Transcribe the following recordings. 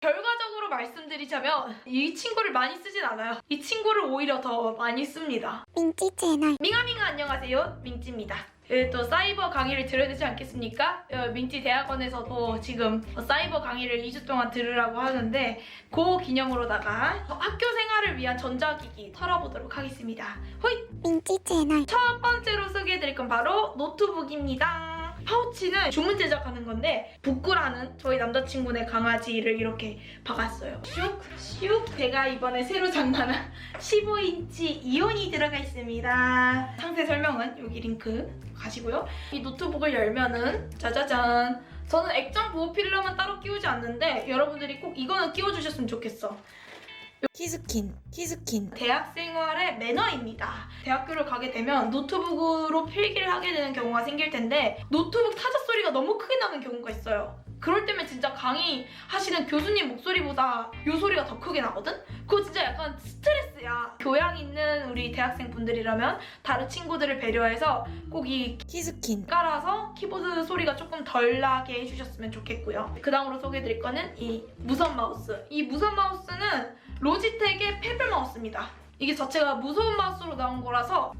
결과적으로 말씀드리자면 이 친구를 많이 쓰진 않아요. 이 친구를 오히려 더 많이 씁니다. 민지 채널 밍아밍아 안녕하세요. 민지입니다. 예, 또 사이버 강의를 들어야 되지 않겠습니까? 어, 민지 대학원에서도 지금 사이버 강의를 2주 동안 들으라고 하는데 그 기념으로다가 학교 생활을 위한 전자기기 털어보도록 하겠습니다. 호이! 민지 채널 첫 번째로 소개해드릴 건 바로 노트북입니다. 파우치는 주문 제작하는 건데 북구라는 저희 남자친구네 강아지를 이렇게 박았어요. 슉! 슉! 제가 이번에 새로 장만한 15인치 이온이 들어가 있습니다. 상세 설명은 여기 링크 가시고요. 이 노트북을 열면은 짜자잔 저는 액정 보호 필름은 따로 끼우지 않는데 여러분들이 꼭 이거는 끼워주셨으면 좋겠어. 키스킨, 키스킨. 대학 생활의 매너입니다. 대학교를 가게 되면 노트북으로 필기를 하게 되는 경우가 생길 텐데 노트북 타자 소리가 너무 크게 나는 경우가 있어요. 그럴 때면 진짜 강의 하시는 교수님 목소리보다 요 소리가 더 크게 나거든? 그거 진짜 약간 스트레스야. 교양 있는 우리 대학생 분들이라면 다른 친구들을 배려해서 꼭 이 키스킨. 깔아서 키보드 소리가 조금 덜 나게 해주셨으면 좋겠고요. 그 다음으로 소개해드릴 거는 이 무선 마우스. 이 무선 마우스는 로지텍의 페블 마우스입니다. 이게 자체가 무선 마우스로 나온 거라서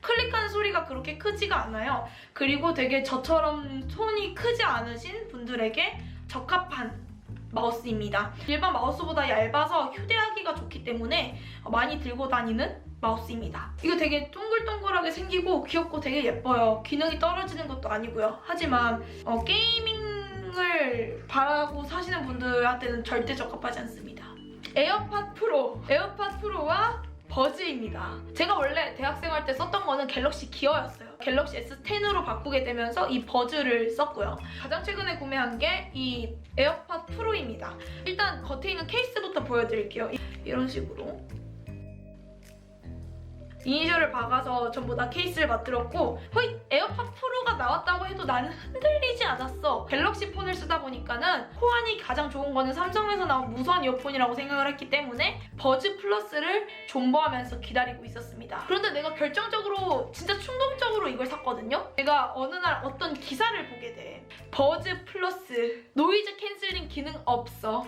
클릭하는 소리가 그렇게 크지가 않아요. 그리고 되게 저처럼 손이 크지 않으신 분들에게 적합한 마우스입니다. 일반 마우스보다 얇아서 휴대하기가 좋기 때문에 많이 들고 다니는 마우스입니다. 이거 되게 동글동글하게 생기고 귀엽고 되게 예뻐요. 기능이 떨어지는 것도 아니고요. 하지만 어, 게이밍을 바라고 사시는 분들한테는 절대 적합하지 않습니다. 에어팟 프로, 에어팟 프로와 버즈입니다. 제가 원래 대학생활 때 썼던 거는 갤럭시 기어였어요. 갤럭시 S10으로 바꾸게 되면서 이 버즈를 썼고요. 가장 최근에 구매한 게 이 에어팟 프로입니다. 일단 겉에 있는 케이스부터 보여드릴게요. 이- 이런 식으로 이니셜을 박아서 전부 다 케이스를 만들었고 허이 에어팟 프로가 나왔다고 해도 나는 흔들리지 않았어. 갤럭시 폰을 쓰다 보니까는 호환이 가장 좋은 거는 삼성에서 나온 무선 이어폰이라고 생각을 했기 때문에 버즈 플러스를 존버하면서 기다리고 있었습니다. 그런데 내가 결정적으로 진짜 충동적으로 이걸 샀거든요? 내가 어느 날 어떤 기사를 보게 돼. 버즈 플러스 노이즈 캔슬링 기능 없어.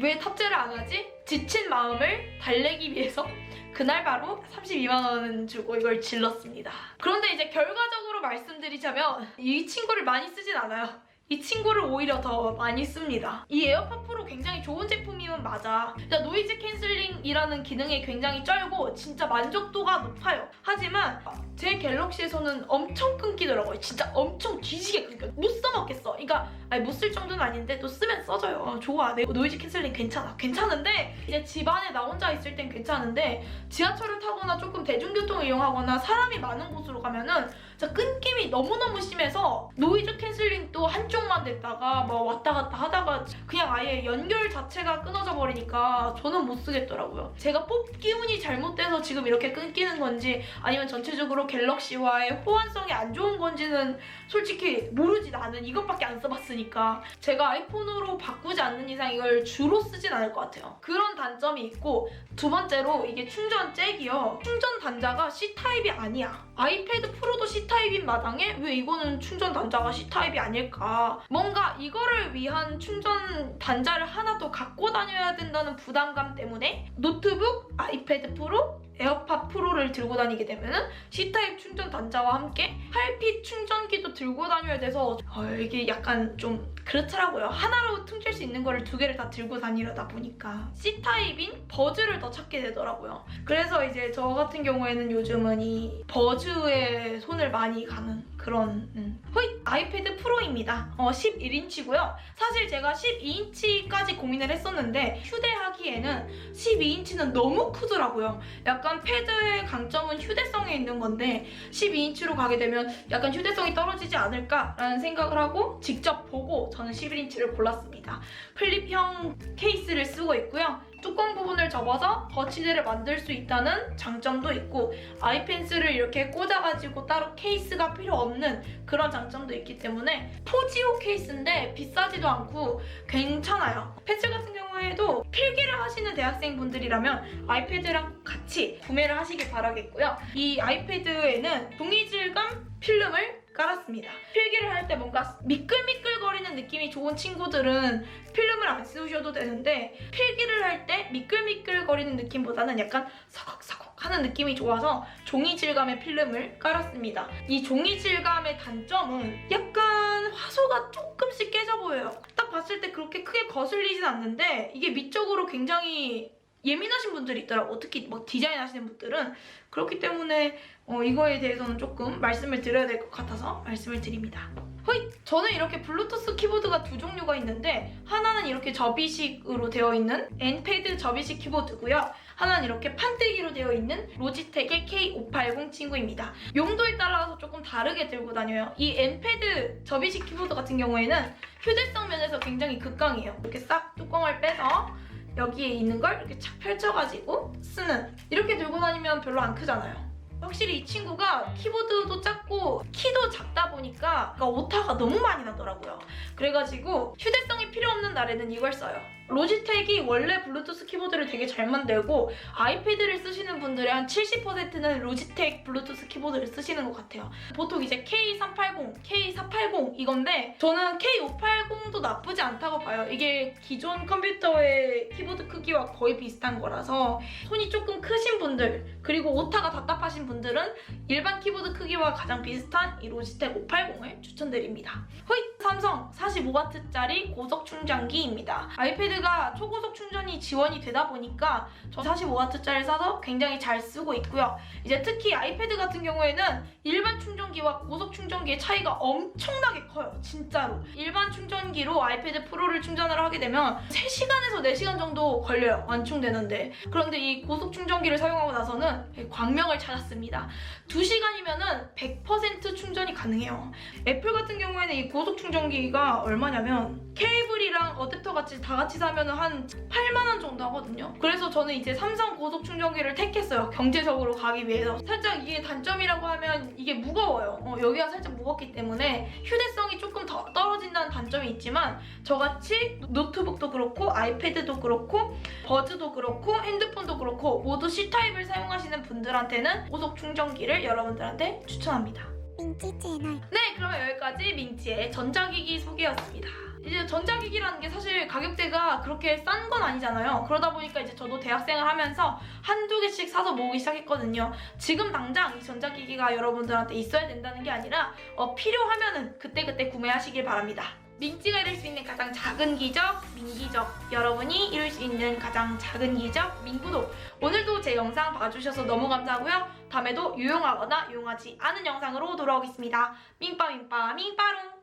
왜 탑재를 안 하지? 지친 마음을 달래기 위해서 그날 바로 32만 원 주고 이걸 질렀습니다. 그런데 이제 결과적으로 말씀드리자면 이 친구를 많이 쓰진 않아요. 이 친구를 오히려 더 많이 씁니다. 이 에어팟 프로 굉장히 좋은 제품 이면 맞아. 진짜 노이즈 캔슬링이라는 기능이 굉장히 쩔고 진짜 만족도가 높아요. 하지만 제 갤럭시에서는 엄청 끊기더라고요. 진짜 엄청 뒤지게 끊겨요. 못 써먹겠어. 그러니까 못 쓸 정도는 아닌데 또 쓰면 써져요. 어, 좋아. 내 노이즈 캔슬링 괜찮아. 괜찮은데 이제 집안에 나 혼자 있을 땐 괜찮은데 지하철을 타거나 조금 대중교통을 이용하거나 사람이 많은 곳으로 가면은 진짜 끊김이 너무너무 심해서 노이즈 캔슬링도 한쪽만 됐다가 막 왔다 갔다 하다가 그냥 아예 연결 자체가 끊어져 버리니까 저는 못 쓰겠더라고요. 제가 뽑기 운이 잘못돼서 지금 이렇게 끊기는 건지 아니면 전체적으로 갤럭시와의 호환성이 안 좋은 건지는 솔직히 모르지 나는 이것밖에 안 써봤으니까 제가 아이폰으로 바꾸지 않는 이상 이걸 주로 쓰진 않을 것 같아요. 그런 단점이 있고 두 번째로 이게 충전 잭이요. 충전 단자가 C타입이 아니야. 아이패드 프로도 C타입 인 마당에 왜 이거는 충전 단자가 C타입이 아닐까? 뭔가 이거를 위한 충전 단자를 하나 더 갖고 다녀야 된다는 부담감 때문에 노트북, 아이패드 프로, 에어팟 프로를 들고 다니게 되면은 C타입 충전 단자와 함께 8핏 충전기도 들고 다녀야 돼서 어, 이게 약간 좀 그렇더라고요. 하나로 퉁칠 수 있는 거를 두 개를 다 들고 다니려다 보니까 C타입인 버즈를 더 찾게 되더라고요. 그래서 이제 저 같은 경우에는 요즘은 이 버즈에 손을 많이 가는 그런 음. 호잇! 아이패드 프로입니다. 어, 11인치고요. 사실 제가 12인치까지 고민을 했었는데 휴대 하기에는 12인치는 너무 크더라고요. 약간 패드의 강점은 휴대성에 있는 건데 12인치로 가게 되면 약간 휴대성이 떨어지지 않을까라는 생각을 하고 직접 보고 저는 11인치를 골랐습니다. 플립형 케이스를 쓰고 있고요. 뚜껑 부분을 접어서 거치대를 만들 수 있다는 장점도 있고 아이펜스를 이렇게 꽂아가지고 따로 케이스가 필요 없는 그런 장점도 있기 때문에 포지오 케이스인데 비싸지도 않고 괜찮아요. 패치 같은 경우 에도 필기를 하시는 대학생분들이라면 아이패드랑 같이 구매를 하시길 바라겠고요. 이 아이패드에는 종이 질감 필름을 깔았습니다. 필기를 할 때 뭔가 미끌미끌거리는 느낌이 좋은 친구들은 필름을 안 쓰셔도 되는데 필기를 할 때 미끌미끌거리는 느낌보다는 약간 서걱서걱 하는 느낌이 좋아서 종이 질감의 필름을 깔았습니다. 이 종이 질감의 단점은 약간 화소가 조금씩 깨져 보여요. 딱 봤을 때 그렇게 크게 거슬리진 않는데 이게 미적으로 굉장히 예민하신 분들이 있더라고. 특히 뭐 디자인 하시는 분들은 그렇기 때문에 어, 이거에 대해서는 조금 말씀을 드려야 될 것 같아서 말씀을 드립니다. 허이! 저는 이렇게 블루투스 키보드가 두 종류가 있는데 하나는 이렇게 접이식으로 되어 있는 엔패드 접이식 키보드고요. 하나는 이렇게 판때기로 되어 있는 로지텍의 K580 친구입니다. 용도에 따라서 조금 다르게 들고 다녀요. 이 엔패드 접이식 키보드 같은 경우에는 휴대성 면에서 굉장히 극강이에요. 이렇게 싹 뚜껑을 빼서 여기에 있는 걸 이렇게 착 펼쳐가지고 쓰는 이렇게 들고 다니면 별로 안 크잖아요. 확실히 이 친구가 키보드도 작고 키도 작다 보니까 오타가 너무 많이 나더라고요. 그래가지고 휴대성이 필요 없는 날에는 이걸 써요. 로지텍이 원래 블루투스 키보드를 되게 잘 만들고 아이패드를 쓰시는 분들의 한 70%는 로지텍 블루투스 키보드를 쓰시는 것 같아요. 보통 이제 K380, K480 이건데 저는 K580도 나쁘지 않다고 봐요. 이게 기존 컴퓨터의 키보드 크기와 거의 비슷한 거라서 손이 조금 크신 분들 그리고 오타가 답답하신 분들은 일반 키보드 크기와 가장 비슷한 이 로지텍 580을 추천드립니다. 호잇! 삼성 45W짜리 고속 충전기입니다. 아이패드가 초고속 충전이 지원이 되다 보니까 저 45W짜리를 사서 굉장히 잘 쓰고 있고요. 이제 특히 아이패드 같은 경우에는 일반 충전기와 고속 충전기의 차이가 엄청나게 커요. 진짜로. 일반 충전기로 아이패드 프로를 충전을 하게 되면 3시간에서 4시간 정도 걸려요. 완충되는데. 그런데 이 고속 충전기를 사용하고 나서는 광명을 찾았습니다. 2시간이면 은 100% 충전이 가능해요. 애플 같은 경우에는 이 고속 충전 기가 얼마냐면 케이블이랑 어댑터 같이 다 같이 사면은 한 8만 원 정도 하거든요. 그래서 저는 이제 삼성 고속 충전기를 택했어요. 경제적으로 가기 위해서. 살짝 이게 단점이라고 하면 이게 무거워요. 어, 여기가 살짝 무겁기 때문에 휴대성이 조금 더 떨어진다는 단점이 있지만 저같이 노트북도 그렇고 아이패드도 그렇고 버즈도 그렇고 핸드폰도 그렇고 모두 C타입을 사용하시는 분들한테는 고속 충전기를 여러분들한테 추천합니다. 민지 채널 네, 그러면 여기까지 민지의 전자기기 소개였습니다. 이제 전자기기라는 게 사실 가격대가 그렇게 싼 건 아니잖아요. 그러다 보니까 이제 저도 대학생을 하면서 한두 개씩 사서 모으기 시작했거든요. 지금 당장 이 전자기기가 여러분들한테 있어야 된다는 게 아니라 어, 필요하면은 그때그때 구매하시길 바랍니다. 민지가 이룰 수 있는 가장 작은 기적, 민기적. 여러분이 이룰 수 있는 가장 작은 기적, 민구독. 오늘도 제 영상 봐주셔서 너무 감사하고요. 다음에도 유용하거나 유용하지 않은 영상으로 돌아오겠습니다. 민빠 민빠 민빠롱!